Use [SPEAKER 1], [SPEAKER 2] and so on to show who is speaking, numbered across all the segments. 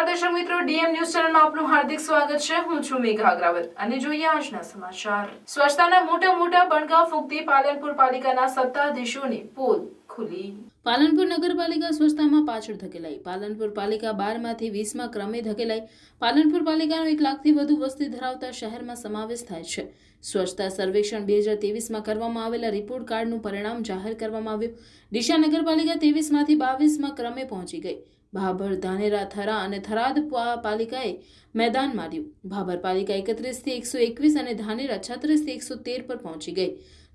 [SPEAKER 1] નમસ્કાર દર્શક મિત્રો, ડીએમ ન્યૂઝ ચેનલમાં આપનું હાર્દિક સ્વાગત છે. હું છું મેઘા અગ્રાવત. અને જોઈએ આજના સમાચાર. સ્વચ્છતાના મોટા મોટા બણગા ફૂંકતી પાલનપુર પાલિકાના સત્તાધીશોની પોલ ખુલી.
[SPEAKER 2] પાલનપુર નગરપાલિકા સ્વચ્છતામાં પાછળ ધકેલાઈ. પાલનપુર પાલિકા બારમાંથી વીસમાં ક્રમે ધકેલાઈ. પાલનપુર પાલિકાનો એક લાખથી વધુ વસ્તી ધરાવતા શહેરમાં સમાવેશ થાય છે. સ્વચ્છતા સર્વેક્ષણ બે હજાર તેવીસમાં કરવામાં આવેલા રિપોર્ટ કાર્ડનું પરિણામ જાહેર કરવામાં આવ્યું. ડીસા નગરપાલિકા તેવીસમાંથી બાવીસમાં ક્રમે પહોંચી ગઈ. ભાભર ધાનેરા થરા અને થરાદ પાલિકાએ મેદાન માર્યું. ભાભર પાલિકા એકત્રીસથી એકસો એકવીસ અને ધાનેરા છત્રીસથી એકસો તેર પર પહોંચી ગઈ.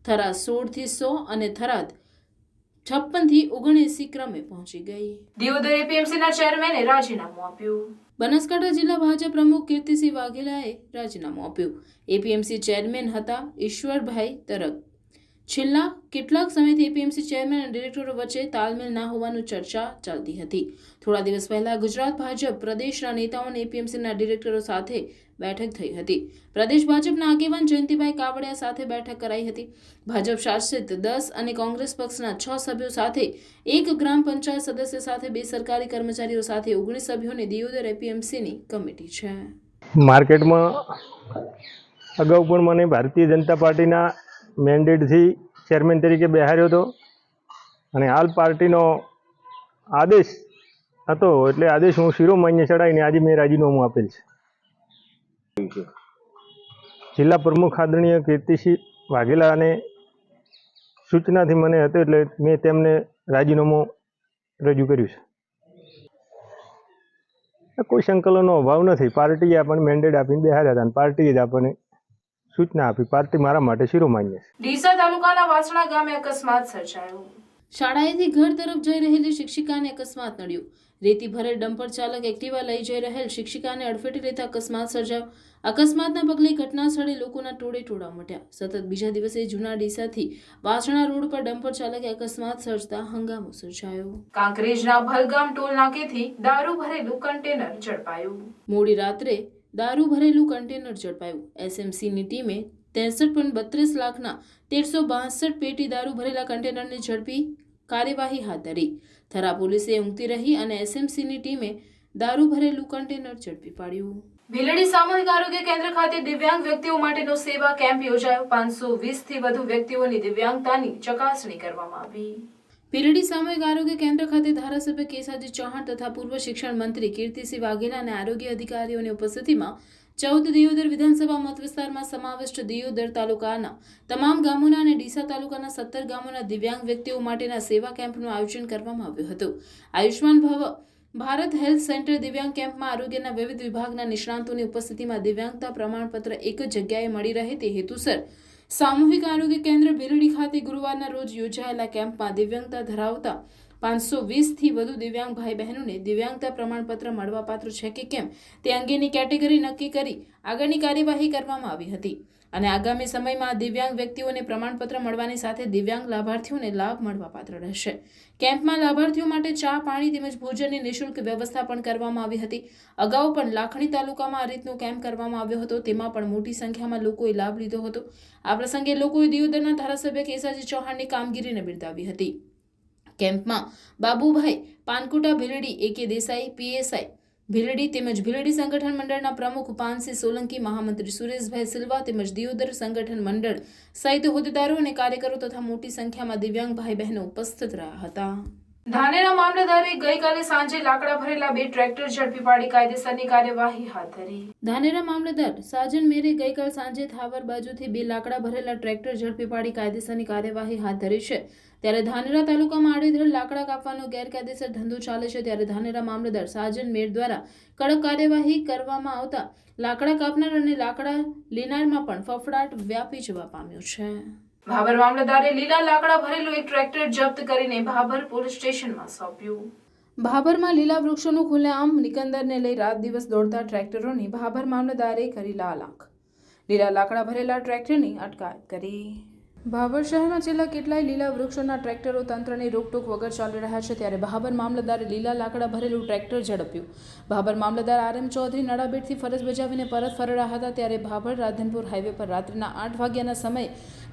[SPEAKER 2] થરા સોળથી સો અને થરાદ છપ્પનથી ઓગણએસી ક્રમે પહોંચી ગઈ.
[SPEAKER 1] દિયોદર એપીએમસીના ચેરમેને રાજીનામું આપ્યું.
[SPEAKER 2] બનાસકાંઠા જિલ્લા ભાજપ પ્રમુખ કીર્તિસિંહ વાઘેલાએ રાજીનામું આપ્યું. એપીએમસી ચેરમેન હતા ઈશ્વરભાઈ તરક. છેલ્લા કેટલાક સમયથી એપીએમસી ચેરમેન અને ડિરેક્ટરો વચ્ચે તાલમેલ ના હોવાનું ચર્ચા ચાલતી હતી. થોડા દિવસ પહેલા ગુજરાત ભાજપ પ્રદેશના નેતાઓ અને એપીએમસીના ડિરેક્ટરો સાથે બેઠક થઈ હતી. પ્રદેશ ભાજપના આગેવાન જયંતિભાઈ કાવડિયા સાથે બેઠક કરાઈ હતી. ભાજપ શાસિત દસ અને કોંગ્રેસ પક્ષના છ સભ્યો સાથે એક ગ્રામ પંચાયત સદસ્ય સાથે બે સરકારી કર્મચારીઓ સાથે ઓગણીસ સભ્યોની દિયોદર એપીએમસીની કમિટી છે.
[SPEAKER 3] માર્કેટમાં અગાઉ પણ મને ભારતીય જનતા પાર્ટીના મેન્ડેટથી ચેરમેન તરીકે બેહાર્યો હતો. અને હાલ પાર્ટીનો આદેશ હતો એટલે આદેશ હું શિરોમાન્ય ચડાવીને આજે મેં રાજીનામું આપેલ છે. જિલ્લા પ્રમુખ આદરણીય કીર્તિસિંહ વાઘેલાને સૂચનાથી મને હતો એટલે મેં તેમને રાજીનામું રજૂ કર્યું છે. કોઈ સંકલનનો અભાવ નથી. પાર્ટીએ આપણને મેન્ડેટ આપીને બેહાર્યા હતા અને પાર્ટીએ જ આપણને સૂચના આપી પાર્ટી મારા માટે શિરોમાન્ય છે.
[SPEAKER 1] ડીસા તાલુકાના વાસણા ગામે અકસ્માત સર્જાયો.
[SPEAKER 2] શાળાએથી ઘર તરફ જઈ રહેલી શિક્ષિકાને અકસ્માત નડ્યો. રેતી ભરેલ ડમ્પર ચાલક એક્ટિવા લઈ જઈ રહેલ શિક્ષિકાને અડફેટે લેતા અકસ્માત સર્જાયો. અકસ્માતના પગલે ઘટના સ્થળે લોકોના ટોળે ટોળા મટ્યા. સતત બીજા દિવસે જૂના ડીસાથી વાસણા રોડ પર ડમ્પર ચાલકે અકસ્માત સર્જતા હંગામો સર્જાયો.
[SPEAKER 1] કાંકરેજના ભલગામ ટોલ નાકેથી દારૂ ભરેલું કન્ટેનર ઝડપાયું.
[SPEAKER 2] મોડી રાત્રે દારૂ ભરેલું કન્ટેનર ઝડપાયું. એસએમસીની ટીમે ત્રેસઠ પોઈન્ટ બત્રીસ લાખના તેરસો બાસઠ પેટી દારૂ ભરેલા કન્ટેનરને ઝડપી કાર્યવાહી હાથ ધરી. થરા પોલીસે ઊંઘતી રહી અને એસએમસીની ટીમે દારૂ ભરેલું કન્ટેનર ઝડપી પાડ્યું.
[SPEAKER 1] ભીલડી સામૂહિક આરોગ્ય કેન્દ્ર ખાતે દિવ્યાંગ વ્યક્તિઓ માટેનો સેવા કેમ્પ યોજાયો. પાંચસો વીસથી વધુ વ્યક્તિઓની દિવ્યાંગતાની ચકાસણી કરવામાં આવી.
[SPEAKER 2] પીરડી સામૂહિક આરોગ્ય કેન્દ્ર ખાતે ધારાસભ્ય કેસાજી ચૌહાણ તથા પૂર્વ શિક્ષણ મંત્રી કીર્તિસિંહ વાઘેલા અને આરોગ્ય અધિકારીઓની ઉપસ્થિતિમાં ચૌદ દિયોદર વિધાનસભા મત વિસ્તારમાં સમાવિષ્ટ દિયોદર તાલુકાના તમામ ગામોના અને ડીસા તાલુકાના સત્તર ગામોના દિવ્યાંગ વ્યક્તિઓ માટેના સેવા કેમ્પનું આયોજન કરવામાં આવ્યું હતું. આયુષ્માન ભવ ભારત હેલ્થ સેન્ટર દિવ્યાંગ કેમ્પમાં આરોગ્યના વિવિધ વિભાગના નિષ્ણાંતોની ઉપસ્થિતિમાં દિવ્યાંગતા પ્રમાણપત્ર એક જ જગ્યાએ મળી રહે તે હેતુસર સામૂહિક આરોગ્ય કેન્દ્ર ભીલડી ખાતે ગુરુવારના રોજ યોજાયેલા કેમ્પમાં દિવ્યાંગતા ધરાવતા પાંચસો વીસથી વધુ દિવ્યાંગ ભાઈ બહેનોને દિવ્યાંગતા પ્રમાણપત્ર મળવાપાત્ર છે કે કેમ તે અંગેની કેટેગરી નક્કી કરી આગળની કાર્યવાહી કરવામાં આવી હતી. અને આગામી સમયમાં દિવ્યાંગ વ્યક્તિઓને પ્રમાણપત્ર મળવાની સાથે દિવ્યાંગ લાભાર્થીઓને લાભ મળવાપાત્ર રહેશે. કેમ્પમાં લાભાર્થીઓ માટે ચા, પાણી તેમજ ભોજનની નિઃશુલ્ક વ્યવસ્થા પણ કરવામાં આવી હતી. અગાઉ પણ લાખણી તાલુકામાં આ રીતનો કેમ્પ કરવામાં આવ્યો હતો. તેમાં પણ મોટી સંખ્યામાં લોકોએ લાભ લીધો હતો. આ પ્રસંગે લોકોએ દિયોદરના ધારાસભ્ય કેસાજી ચૌહાણની કામગીરીને બિરદાવી હતી. કેમ્પમાં બાબુભાઈ પાનકુટા ભીલડી એકે દેસાઈ પીએસઆઈ ભીલડી તેમજ ભીલડી સંગઠન મંડળના પ્રમુખ પાનસી સોલંકી મહામંત્રી સુરેશભાઈ સિલ્વા તેમજ દિયોદર સંગઠન મંડળ સહિત હોદ્દેદારો અને કાર્યકરો તથા મોટી સંખ્યામાં દિવ્યાંગ ભાઈ બહેનો ઉપસ્થિત રહ્યા હતા.
[SPEAKER 1] ધાનેરા મામલતદારે ગઈકાલે સાંજે લાકડા ભરેલા બે ટ્રેક્ટર ઝડપી પાડી કાયદેસરની કાર્યવાહી હાથ ધરી.
[SPEAKER 2] ધાનેરા મામલતદાર સાજન મેરે ગઈકાલ સાંજે થાવર બાજુથી બે લાકડા ભરેલા ટ્રેક્ટર ઝડપી પાડી કાયદેસરની કાર્યવાહી હાથ ધરી છે. ત્યારે ધાનેરા તાલુકામાં આડેધડ લાકડા કાપવાનો ગેરકાયદેસર ધંધો ચાલે છે. ત્યારે ધાનેરા મામલતદાર સાજન મેર દ્વારા કડક કાર્યવાહી કરવામાં આવતા લાકડા કાપનાર અને લાકડા લેનારમાં પણ ફફડાટ વ્યાપી જવા પામ્યો છે.
[SPEAKER 1] ભાભર મામલતદારે લીલા લાકડા ભરેલું એક ટ્રેક્ટર જપ્ત કરીને ભાભર પોલીસ સ્ટેશનમાં સોંપ્યું.
[SPEAKER 2] ભાભરમાં લીલા વૃક્ષોનું ખુલ્લેઆમ નિકંદરને લઈ રાત દિવસ દોડતા ટ્રેક્ટરોની ભાભર મામલતદારે કરી લાલ આંખ લીલા લાકડા ભરેલા ટ્રેક્ટરની અટકાયત કરી. ભાભર શહેરમાં છેલ્લા કેટલાય લીલા વૃક્ષોના ટ્રેક્ટરો તંત્રની રોકટોક વગર ચાલી રહ્યા છે ત્યારે ભાભર મામલતદારે લીલા લાકડા ભરેલું ટ્રેક્ટર ઝડપ્યું. ભાભર મામલતદાર આર એમ ચૌધરી નડાબેટથી ફરજ બજાવીને પરત ફરડા હતા ત્યારે ભાભર રાધનપુર હાઈવે પર રાત્રિના આઠ વાગ્યાના સમયે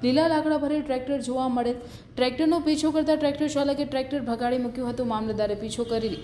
[SPEAKER 2] લીલા લાકડા ભરેલ ટ્રેક્ટર જોવા મળે. ટ્રેક્ટરનો પીછો કરતા ટ્રેક્ટર ચાલકે ટ્રેક્ટર ભગાડી મૂક્યું હતું, મામલતદારે પીછો કરી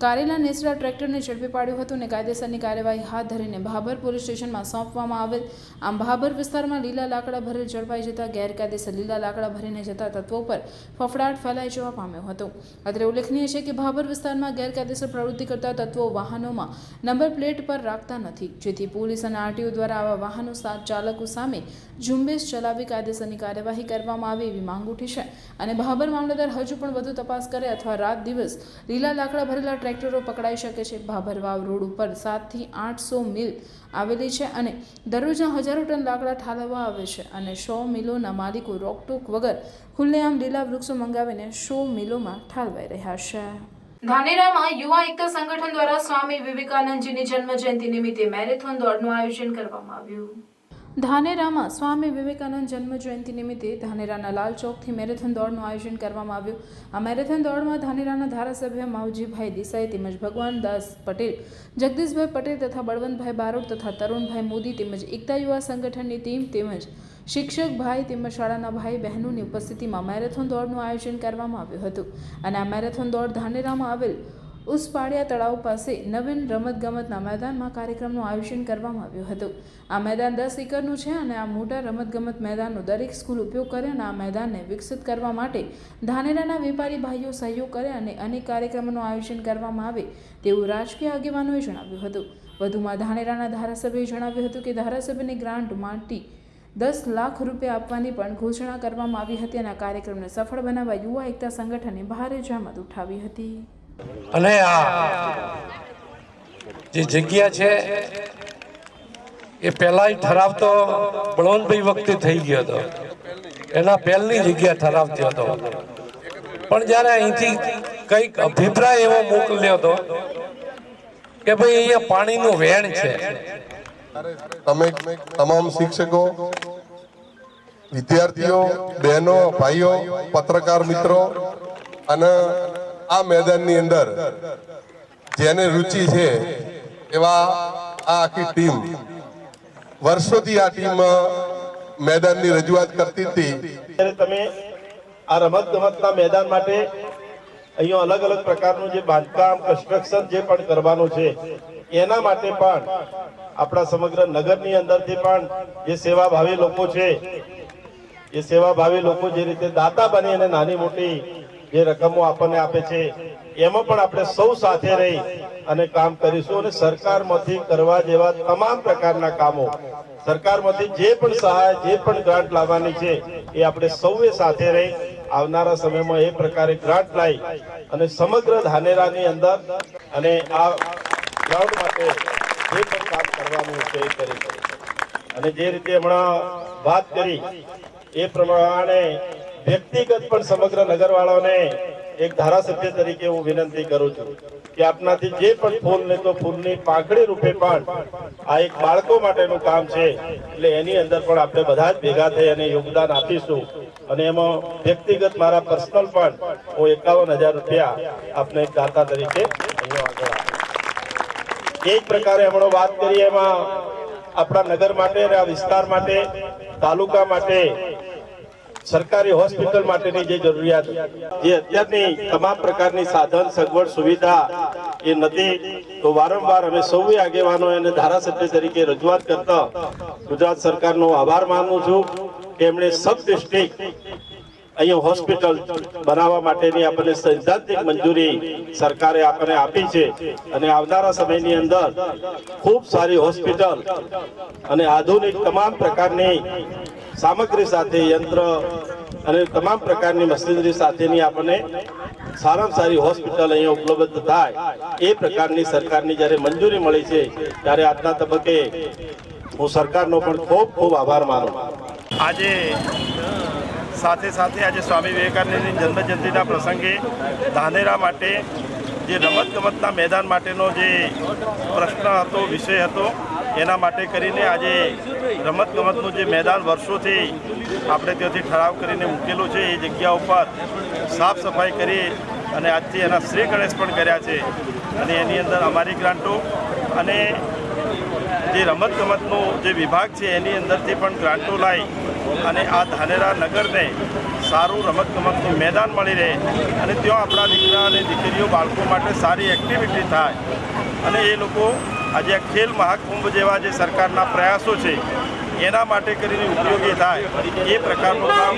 [SPEAKER 2] કારેલા નેસડા ટ્રેક્ટરને ઝડપી પાડ્યું હતું અને કાયદેસરની કાર્યવાહી હાથ ધરીને ભાભર પોલીસ સ્ટેશનમાં સોંપવામાં આવેલ. આમ ભાભર વિસ્તારમાં લીલા લાકડા ભરેલ ઝડપાઈ જતા ગેરકાયદેસર લીલા લાકડા ભરીને જતા તત્વો પર ફફડાટ ફેલાઈ જવા પામ્યો હતો. અત્રે ઉલ્લેખનીય છે કે ભાભર વિસ્તારમાં ગેરકાયદેસર પ્રવૃત્તિ કરતા તત્વો વાહનોમાં નંબર પ્લેટ પર રાખતા નથી. જેથી પોલીસ અને આરટીઓ દ્વારા આવા વાહનો ચાલકો સામે ઝુંબેશ ચલાવી કાયદેસરની કાર્યવાહી કરવામાં આવે એવી માંગ ઉઠી છે. અને ભાભર મામલતદાર હજુ પણ વધુ તપાસ કરે અથવા રાત દિવસ લીલા લાકડા ભરેલા ટ્રેક્ટરો પકડાઈ શકે છે. ભાભરવાવ રોડ ઉપર સાતથી આઠસો મિલ આવેલી છે અને દરરોજના હજારો ટન લાકડા ઠાલવવા આવે છે અને સો મિલોના માલિકો રોકટોક વગર ખુલ્લેઆમ લીલા વૃક્ષો મંગાવીને સો મિલોમાં ઠાલવાઈ રહ્યા છે.
[SPEAKER 4] ધાનેરામાં યુવા એકતા સંગઠન દ્વારા સ્વામી વિવેકાનંદજીની જન્મ જયંતિ નિમિત્તે મેરેથોન દોડનું આયોજન કરવામાં આવ્યું.
[SPEAKER 2] ધાનેરામાં સ્વામી વિવેકાનંદ જન્મ જયંતિ નિમિત્તે ધાનેરાના લાલ ચોકથી મેરેથોન દોડનું આયોજન કરવામાં આવ્યું. આ મેરેથોન દોડમાં ધાનેરાના ધારાસભ્ય માવજીભાઈ દેસાઈ તેમજ ભગવાનદાસ પટેલ, જગદીશભાઈ પટેલ તથા બળવંતભાઈ બારોટ તથા તરુણભાઈ મોદી તેમજ એકતા યુવા સંગઠનની ટીમ તેમજ શિક્ષક ભાઈ તેમજ શાળાના ભાઈ બહેનોની ઉપસ્થિતિમાં મેરેથોન દોડનું આયોજન કરવામાં આવ્યું હતું. અને આ મેરેથોન દોડ ધાનેરામાં આવેલ ઉસપાડિયા તળાવ પાસે નવીન રમતગમતના મેદાનમાં કાર્યક્રમનું આયોજન કરવામાં આવ્યું હતું. આ મેદાન દસ એકરનું છે અને આ મોટા રમતગમત મેદાનનો દરેક સ્કૂલ ઉપયોગ કરે અને આ મેદાનને વિકસિત કરવા માટે ધાનેરાના વેપારી ભાઈઓ સહયોગ કરે અને અનેક કાર્યક્રમોનું આયોજન કરવામાં આવે તેવું રાજકીય આગેવાનોએ જણાવ્યું હતું. વધુમાં ધાનેરાના ધારાસભ્યએ જણાવ્યું હતું કે ધારાસભ્યની ગ્રાન્ટ માટી દસ લાખ રૂપિયા આપવાની પણ ઘોષણા કરવામાં આવી હતી અને આ કાર્યક્રમને સફળ બનાવવા યુવા એકતા સંગઠને ભારે જહેમત ઉઠાવી હતી.
[SPEAKER 5] અને આ જે જગ્યા છે, એ પહેલાંય ઠરાવ તો બળવંતભાઈ વખતે થઈ ગયો હતો. એના પહેલની જગ્યા ઠરાવ થયો હતો. પણ જ્યારે અહીંથી કંઈક અભિપ્રાય એવો મોકલ્યો હતો કે ભાઈ અહીંયા પાણીનું વેણ છે.
[SPEAKER 6] તમે તમામ શિક્ષકો, વિદ્યાર્થીઓ, બહેનો, ભાઈઓ, પત્રકાર મિત્રો અને આ મેદાનની અંદર જેને રુચિ છે એવા આ આખી ટીમ વર્ષોથી આ ટીમ મેદાનની રજૂઆત કરતી હતી.
[SPEAKER 7] તમે આ રમત ગમતના મેદાન માટે અહીંયા અલગ અલગ પ્રકારનું જે બાંધકામ કન્સ્ટ્રક્શન જે પણ કરવાનું છે, એના માટે પણ આપણા સમગ્ર નગરની અંદરથી પણ જે સેવાભાવી લોકો છે, એ સેવાભાવી લોકો જે રીતે દાતા બની અને નાની મોટી જે રકમો આપણને આપે છે, એમાં પણ આપણે સૌ સાથે રહી અને કામ કરીશું અને સરકારમાંથી કરવા જેવા તમામ પ્રકારના કામો, સરકારમાંથી જે પણ સહાય, જે પણ ગ્રાન્ટ લાવવાની છે, એ આપણે સૌએ સાથે રહી, આવનારા સમયમાં એ પ્રકારે ગ્રાન્ટ લાવી અને સમગ્ર ધાનેરાની અંદર અને આ ગ્રાઉન્ડ માટે જે પણ કામ કરવાનું છે એ કરી. અને જે રીતે હમણાં વાત કરી, એ પ્રમાણે વ્યક્તિગત પણ સમગ્ર નગરવાળાઓને એક ધારાસભ્ય તરીકે હું વિનંતી કરું છું કે આપનાથી જે પણ ફૂલ ને તો ફૂલની પાંખડી રૂપે પણ આ એક બાળકો માટેનું કામ છે. એટલે એની અંદર પણ આપણે બધા જ ભેગા થઈ અને યોગદાન આપીશું. અને એમાં વ્યક્તિગત મારા પર્સનલ પણ હું એકાવન હજાર રૂપિયા આપને એક દાતા તરીકે અહીંયા આગળ એ જ પ્રકારે હમણાં વાત કરીએ એમાં આપણા નગર માટે અને આ વિસ્તાર માટે, તાલુકા માટે સરકારી હોસ્પિટલ માટેની જે જરૂરિયાત, જે અત્યારની તમામ પ્રકારની સાધન, સગવડ, સુવિધા એ નથી, તો વારંવાર અમે સૌએ આગેવાનો અને ધારાસભ્ય તરીકે રજૂઆત કરતા ગુજરાત સરકારનો આભાર માનું છું કે એમણે સબ ડિસ્ટ્રિક્ટ અહીંયા હોસ્પિટલ બનાવવા માટેની આપણને સૈદ્ધાંતિક મંજૂરી સરકારે આપણને આપી છે અને આવનારા સમયની અંદર ખૂબ સારી હોસ્પિટલ અને આધુનિક તમામ પ્રકારની સામગ્રી સાથે, યંત્ર અને તમામ પ્રકારની મશીનરી સાથેની આપણને સારામાં સારી હોસ્પિટલ અહીંયા ઉપલબ્ધ થાય એ પ્રકારની સરકારની જ્યારે મંજૂરી મળી છે, ત્યારે આજના તબક્કે હું સરકારનો પણ ખૂબ ખૂબ આભાર માનું
[SPEAKER 8] આજે સાથે સાથે આજે સ્વામી વિવેકાનંદની જન્મજયંતિના પ્રસંગે ધાનેરા માટે જે રમતગમતના મેદાન માટેનો જે પ્રશ્ન હતો, વિષય હતો એના માટે કરીને આજે રમતગમતનું જે મેદાન વર્ષોથી આપણે ત્યાંથી ઠરાવ કરીને મૂકેલું છે, એ જગ્યા ઉપર સાફ સફાઈ કરી અને આજથી એના શ્રી ગણેશ પણ કર્યા છે. અને એની અંદર અમારી ગ્રાન્ટો અને જે રમતગમતનો જે વિભાગ છે, એની અંદરથી પણ ગ્રાન્ટો લાવી
[SPEAKER 7] અને આ ધાનેરા નગરને સારું રમતગમતનું મેદાન મળી રહે અને ત્યાં આપણા દીકરા અને દીકરીઓ બાળકો માટે સારી એક્ટિવિટી થાય. અને એ લોકો આજે આ ખેલ મહાકુંભ જેવા જે સરકારના પ્રયાસો છે, એના માટે કરીને ઉપયોગી થાય. એ પ્રકારનું કામ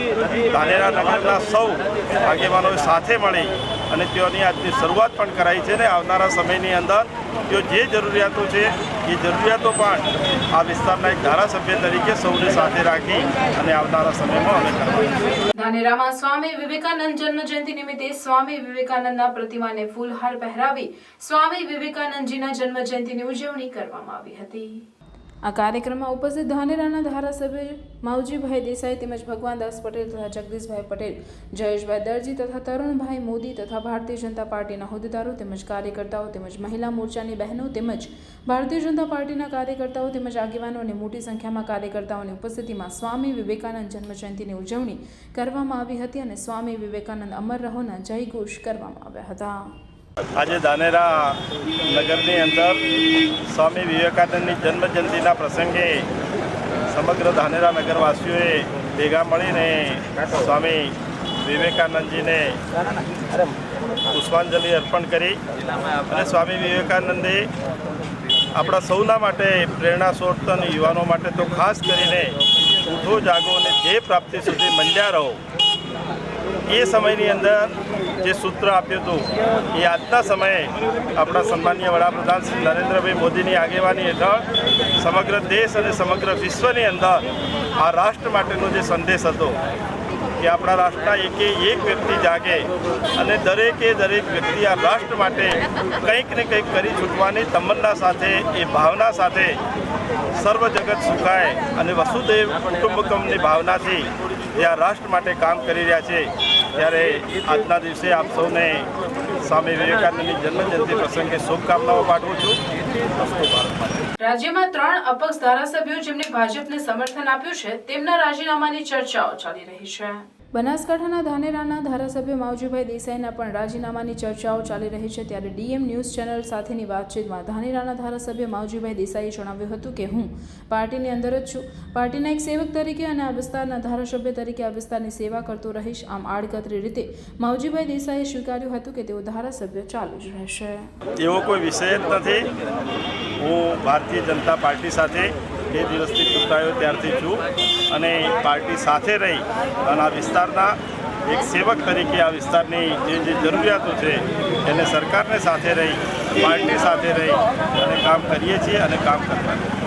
[SPEAKER 7] ધાનેરા નગરના સૌ આગેવાનોએ સાથે મળી અને તેઓની આજની શરૂઆત પણ કરાઈ છે ને આવનારા સમયની અંદર તેઓ જે જરૂરિયાતો છે એ જરૂરિયાતો પણ આ વિસ્તારના એક ધારાસભ્ય તરીકે સૌને સાથે રાખી અને આવનારા સમયમાં અમે કરવાના
[SPEAKER 1] ધાનેરામાં સ્વામી વિવેકાનંદ જન્મ જયંતિ નિમિત્તે સ્વામી વિવેકાનંદના પ્રતિમાને ફૂલહાર પહેરાવી સ્વામી વિવેકાનંદજીના જન્મ જયંતિની ઉજવણી કરવામાં આવી હતી.
[SPEAKER 2] આ કાર્યક્રમમાં ઉપસ્થિત ધાનેરાના ધારાસભ્ય માવજીભાઈ દેસાઈ તેમજ ભગવાનદાસ પટેલ તથા જગદીશભાઈ પટેલ, જયેશભાઈ દરજી તથા તરુણભાઈ મોદી તથા ભારતીય જનતા પાર્ટીના હોદ્દેદારો તેમજ કાર્યકર્તાઓ તેમજ મહિલા મોરચાની બહેનો તેમજ ભારતીય જનતા પાર્ટીના કાર્યકર્તાઓ તેમજ આગેવાનો અને મોટી સંખ્યામાં કાર્યકર્તાઓની ઉપસ્થિતિમાં સ્વામી વિવેકાનંદ જન્મજયંતિની ઉજવણી કરવામાં આવી હતી અને સ્વામી વિવેકાનંદ અમર રહોના જયઘોષ કરવામાં આવ્યા હતા.
[SPEAKER 7] આજે ધાનેરા નગરની અંદર સ્વામી વિવેકાનંદની જન્મજયંતિના પ્રસંગે સમગ્ર ધાનેરા નગરવાસીઓએ ભેગા મળીને સ્વામી વિવેકાનંદજીને પુષ્પાંજલિ અર્પણ કરી અને સ્વામી વિવેકાનંદે આપણા સૌના માટે પ્રેરણા સ્ત્રોત અને યુવાનો માટે તો ખાસ કરીને ઉઠો જાગો અને ધ્યેય પ્રાપ્તિ સુધી મંડ્યા રહો. એ સમયની અંદર જે સૂત્ર આપ્યું હતું, એ આજના સમયે આપણા સન્માનીય વડાપ્રધાન શ્રી નરેન્દ્રભાઈ મોદીની આગેવાની હેઠળ સમગ્ર દેશ અને સમગ્ર વિશ્વની અંદર આ રાષ્ટ્ર માટેનો જે સંદેશ હતો, કે આપણા રાષ્ટ્રના એકે એક વ્યક્તિ જાગે અને દરેકે દરેક વ્યક્તિ આ રાષ્ટ્ર માટે કંઈક ને કંઈક કરી છૂટવાની તમન્ના સાથે, એ ભાવના સાથે સર્વ જગત સુખાય અને વસુદેવ કુટુંબકમની ભાવનાથી જે આ રાષ્ટ્ર માટે કામ કરી રહ્યા છે ત્યારે આજના દિવસે આપ સૌને સ્વામી વિવેકાનંદની જન્મજયંતિ પ્રસંગે શુભકામનાઓ પાઠવું છું.
[SPEAKER 1] રાજ્યમાં ત્રણ અપક્ષ ધારાસભ્યો જેમને ભાજપને સમર્થન આપ્યું છે, તેમના રાજીનામાની ચર્ચાઓ ચાલી રહી છે
[SPEAKER 2] બનાસકાંઠાના ધાનેરાના ધારાસભ્ય માવજીભાઈ દેસાઈના પણ રાજીનામાની ચર્ચાઓ ચાલી રહી છે ત્યારે ડીએમ ન્યૂઝ ચેનલ સાથેની વાતચીતમાં ધાનેરાના ધારાસભ્ય માવજીભાઈ દેસાઈએ જણાવ્યું હતું કે હું પાર્ટીની અંદર જ છું. પાર્ટીના એક સેવક તરીકે અને આ વિસ્તારના ધારાસભ્ય તરીકે આ વિસ્તારની સેવા કરતો રહીશ. આમ આડકતરી રીતે માવજીભાઈ દેસાઈએ સ્વીકાર્યું હતું કે તેઓ ધારાસભ્ય ચાલુ જ રહેશે.
[SPEAKER 7] એવો કોઈ વિષય નથી. હું ભારતીય જનતા પાર્ટી સાથે એ દિવસથી ચૂંટાયો ત્યારથી છું અને પાર્ટી સાથે રહી અને આ વિસ્તારના એક સેવક તરીકે આ વિસ્તારની જે જે જરૂરિયાતો છે એને સરકારને સાથે રહી, પાર્ટી સાથે રહી અને કામ કરીએ છીએ અને કામ કરવાના